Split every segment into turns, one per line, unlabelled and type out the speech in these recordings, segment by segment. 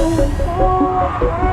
Oh, my God.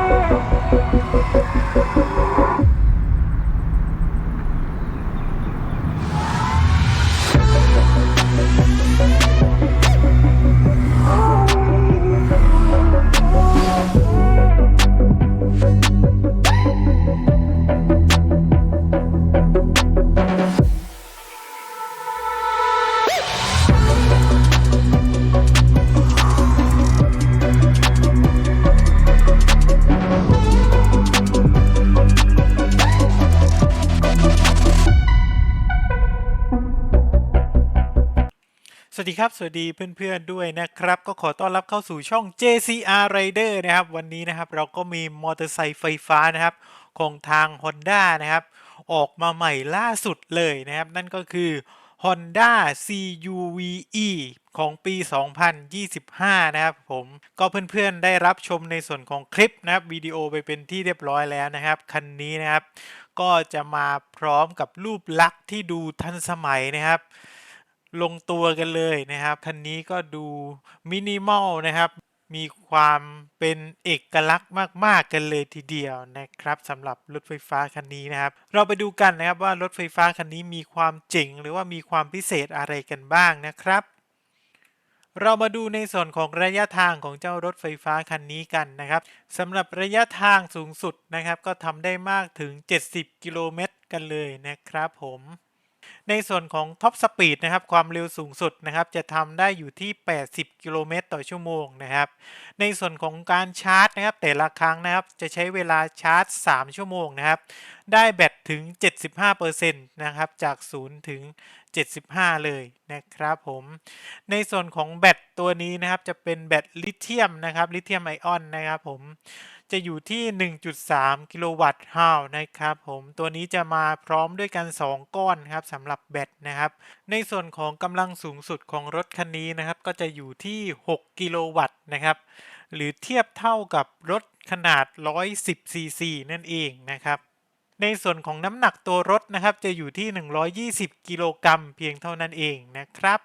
วัสดีครับ สวัสดีเพื่อนๆด้วยนะครับ ก็ขอต้อนรับเข้าสู่ช่อง JCR Rider นะครับ วันนี้นะครับเราก็มีมอเตอร์ไซค์ไฟฟ้านะครับของทาง Honda นะครับ ออกมาใหม่ล่าสุดเลยนะครับ นั่นก็คือ Honda CUVe ของปี 2025 นะครับผม ก็เพื่อนๆได้รับชมในส่วนของคลิปนะครับวิดีโอไปเป็นที่เรียบร้อยแล้วนะครับ คันนี้นะครับ ก็จะมาพร้อมกับรูปลักษณ์ที่ดูทันสมัยนะครับ ลงตัวกันเลยนะครับคันนี้ก็ดูมินิมอลนะครับ มีความเป็นเอกลักษณ์มาก ๆ กันเลยทีเดียวนะครับสำหรับรถไฟฟ้าคันนี้นะครับ เราไปดูกันนะครับว่ารถไฟฟ้าคันนี้มีความเจ๋งหรือว่ามีความพิเศษอะไรกันบ้างนะครับเรามาดูในส่วนของระยะทางของเจ้ารถไฟฟ้าคันนี้กันนะครับสำหรับระยะทางสูงสุดนะครับ ก็ทำได้มากถึง 70 กิโลเมตรกันเลยนะครับผม ในส่วนของท็อปสปีดนะครับความเร็วสูงสุดนะครับจะทำได้อยู่ที่ 80 กิโลเมตรต่อชั่วโมงนะครับ ในส่วนของการชาร์จนะครับแต่ละครั้งนะครับจะใช้เวลาชาร์จ 3 ชั่วโมงนะครับ ได้แบตถึง 75%นะครับจาก 0 ถึง 75 เลยนะครับผม ในส่วนของแบตตัวนี้นะครับจะเป็นแบตลิเธียมนะครับลิเธียมไอออนนะครับผมจะอยู่ที่ 1.3 กิโลวัตต์ฮาวนะครับผมตัวนี้จะมาพร้อมด้วยกัน 2 ก้อนครับสำหรับรับแบตนะครับ ในส่วนของกำลังสูงสุดของรถคันนี้นะครับ ก็จะอยู่ที่ 6 กิโลวัตต์นะครับ หรือเทียบเท่ากับรถขนาด 110 ซีซีนั่นเองนะครับ ในส่วนของน้ำหนักตัวรถนะครับ จะอยู่ที่ 120 กิโลกรัมเพียงเท่านั้นเองนะครับ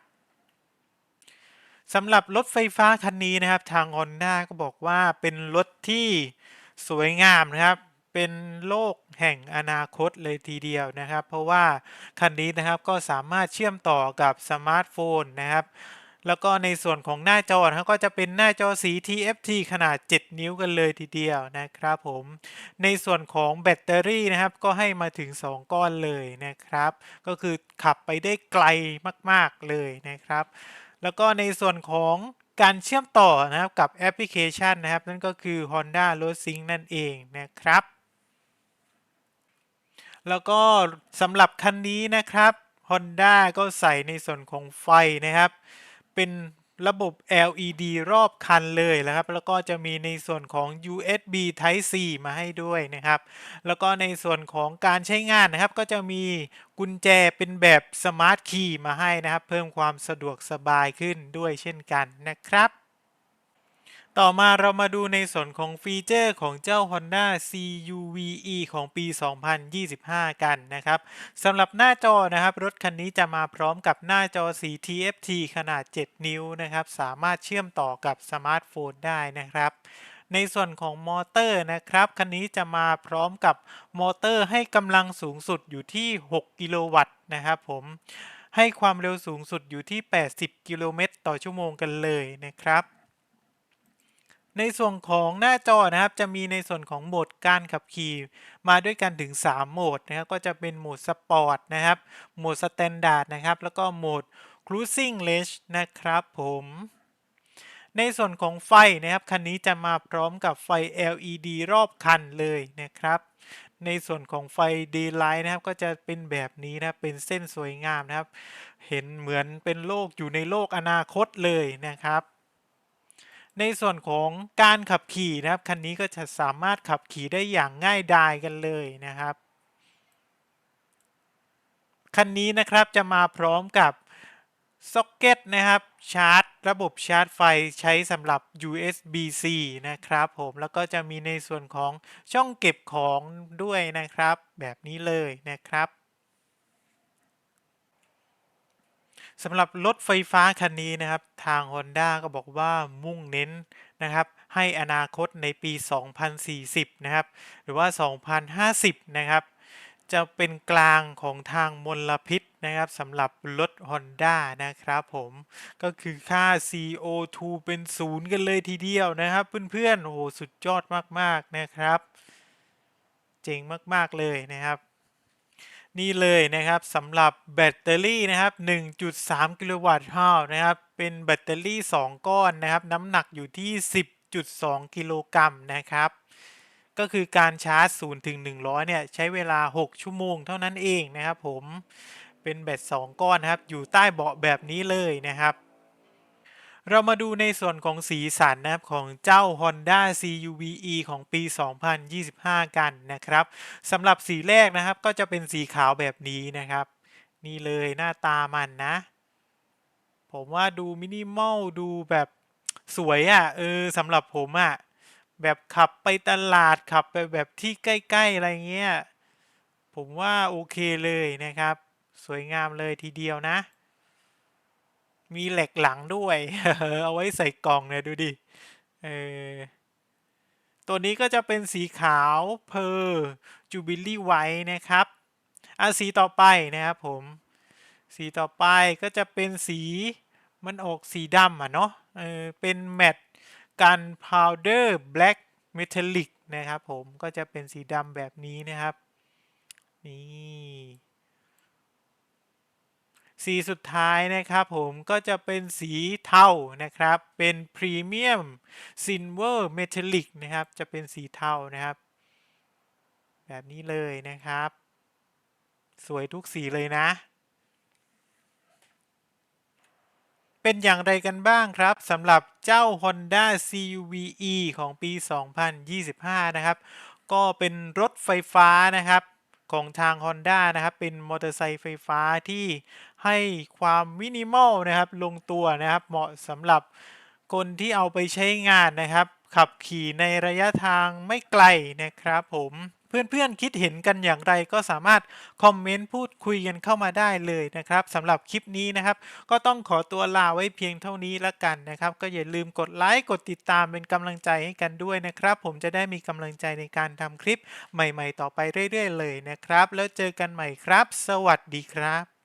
สำหรับรถไฟฟ้าคันนี้นะครับ ทาง Honda ก็บอกว่าเป็นรถที่สวยงามนะครับ เป็นโลกแห่งอนาคตเลยทีเดียวนะครับ เพราะว่าคันนี้นะครับก็สามารถเชื่อมต่อกับสมาร์ทโฟนนะครับ แล้วก็ในส่วนของหน้าจอนะครับก็จะเป็นหน้าจอสี TFT ขนาด 7 นิ้วกันเลยทีเดียวนะครับผม ในส่วนของแบตเตอรี่นะครับ ก็ให้มาถึง 2 ก้อนเลยนะครับ ก็คือขับไปได้ไกลมาก ๆเลยนะครับ แล้วก็ในส่วนของการเชื่อมต่อนะครับกับแอปพลิเคชันนะครับ นั่นก็คือ Honda Road Sync นั่นเองนะครับ แล้วก็สำหรับคันนี้นะครับ Honda ก็ใส่ในส่วนของไฟนะครับ เป็นระบบ LED รอบคันเลยนะครับ แล้วก็จะมีในส่วนของ USB Type C มาให้ด้วยนะครับ แล้วก็ในส่วนของการใช้งานนะครับ ก็จะมีกุญแจเป็นแบบ Smart Key มาให้นะครับ เพิ่มความสะดวกสบายขึ้นด้วยเช่นกันนะครับ ต่อมาเรามาดูในส่วนของฟีเจอร์ของเจ้า Honda CUVe ของปี 2025 กันนะครับสำหรับหน้าจอนะครับ รถคันนี้จะมาพร้อมกับหน้าจอสี TFT ขนาด 7 นิ้วนะครับ สามารถเชื่อมต่อกับสมาร์ทโฟนได้นะครับในส่วนของมอเตอร์นะครับ คันนี้จะมาพร้อมกับมอเตอร์ให้กำลังสูงสุดอยู่ที่ 6 กิโลวัตต์นะครับผมให้ความเร็วสูงสุดอยู่ที่ 80 กิโลเมตรต่อชั่วโมงกันเลยนะครับ ในส่วนของหน้าจอนะครับจะมีในส่วนของโหมดการขับขี่มาด้วยกันถึง 3 โหมดนะครับก็จะเป็นโหมดสปอร์ตนะครับโหมดสแตนดาร์ดนะครับแล้วก็โหมด cruising range นะครับผมในส่วนของไฟนะครับคันนี้จะมาพร้อมกับไฟ LED รอบคันเลยนะครับ ในส่วนของไฟ daylight นะครับก็จะเป็นแบบนี้นะครับเป็นเส้นสวยงามนะครับ เห็นเหมือนเป็นโลกอยู่ในโลกอนาคตเลยนะครับ ในส่วนของการขับขี่นะครับคันนี้ก็จะสามารถขับขี่ได้อย่างง่ายดายกันเลยนะครับ คันนี้นะครับจะมาพร้อมกับซ็อกเก็ตนะครับชาร์จ ระบบชาร์จไฟใช้สำหรับ USB-C นะครับผมแล้วก็จะมีในส่วนของช่องเก็บของด้วยนะครับ แบบนี้เลยนะครับ สำหรับรถไฟฟ้าคันนี้นะครับ ทาง Honda ก็บอกว่ามุ่งเน้นนะครับ ให้อนาคตในปี 2040 นะครับ หรือว่า 2050 นะครับ จะเป็นกลางของทางมลพิษนะครับสำหรับรถ Honda นะครับผมก็คือค่า CO2 เป็นศูนย์กันเลยทีเดียวนะครับ เพื่อนๆโอ้โหสุดยอดมากๆนะครับ เจ๋งมากๆเลยนะครับ นี่เลยนะครับสำหรับแบตเตอรี่นะครับ 1.3 กิโลวัตต์ฮาวนะครับ เป็นแบตเตอรี่ 2 ก้อนนะครับ น้ำหนักอยู่ที่ 10.2 กิโลกรัมนะครับ ก็คือการชาร์จ 0 ถึง 100 เนี่ย ใช้เวลา 6 ชั่วโมงเท่านั้นเองนะครับผม เป็นแบต 2 ก้อนนะครับ อยู่ใต้เบาะแบบนี้เลยนะครับ เรามาดูในส่วนของสีสันนะครับของเจ้า Honda CUVe ของปี 2025 กันนะครับสำหรับสีแรกนะครับก็จะเป็นสีขาวแบบนี้นะครับ นี่เลยหน้าตามันนะ ผมว่าดูมินิมอลดูแบบสวยอะ่ะเออสำหรับผมอะ่ะแบบขับไปตลาดขับไปแบบที่ใกล้ ๆ อะไรเงี้ย ผมว่าโอเคเลยนะครับ สวยงามเลยทีเดียวนะ มีเหล็กหลังด้วย เอาไว้ใส่กล่องเนี่ยดูดิ เออ ตัวนี้ก็จะเป็นสีขาวเพอร์จูบิลลี่ไวท์นะครับ อะสีต่อไปนะครับผม สีต่อไปก็จะเป็นสีมันออกสีดำอะเนาะ เออ เป็นแมตต์กันพาวเดอร์แบล็กเมทัลลิกนะครับผม ก็จะเป็นสีดำแบบนี้นะครับ นี่ สีสุดท้ายนะครับผมก็จะเป็นสีเทานะครับ เป็นพรีเมียมซินเวอร์เมทัลลิกนะครับ จะเป็นสีเทานะครับ แบบนี้เลยนะครับ สวยทุกสีเลยนะ เป็นอย่างไรกันบ้างครับสำหรับเจ้า Honda CUVe ของปี 2025 นะครับ ก็เป็นรถไฟฟ้านะครับของทาง Honda นะครับ เป็นมอเตอร์ไซค์ไฟฟ้าที่ ให้ความมินิมอลนะครับลงตัวนะครับ เหมาะสำหรับคนที่เอาไปใช้งานนะครับ ขับขี่ในระยะทางไม่ไกลนะครับผมเพื่อนๆคิดเห็นกันอย่างไรก็สามารถคอมเมนต์พูดคุยกันเข้ามาได้เลยนะครับสำหรับคลิปนี้นะครับ ก็ต้องขอตัวลาไว้เพียงเท่านี้ละกันนะครับ ก็อย่าลืมกดไลค์กดติดตามเป็นกำลังใจให้กันด้วยนะครับ ผมจะได้มีกำลังใจในการทำคลิปใหม่ๆ ต่อไปเรื่อย ๆ เลยนะครับ แล้วเจอกันใหม่ครับ สวัสดีครับ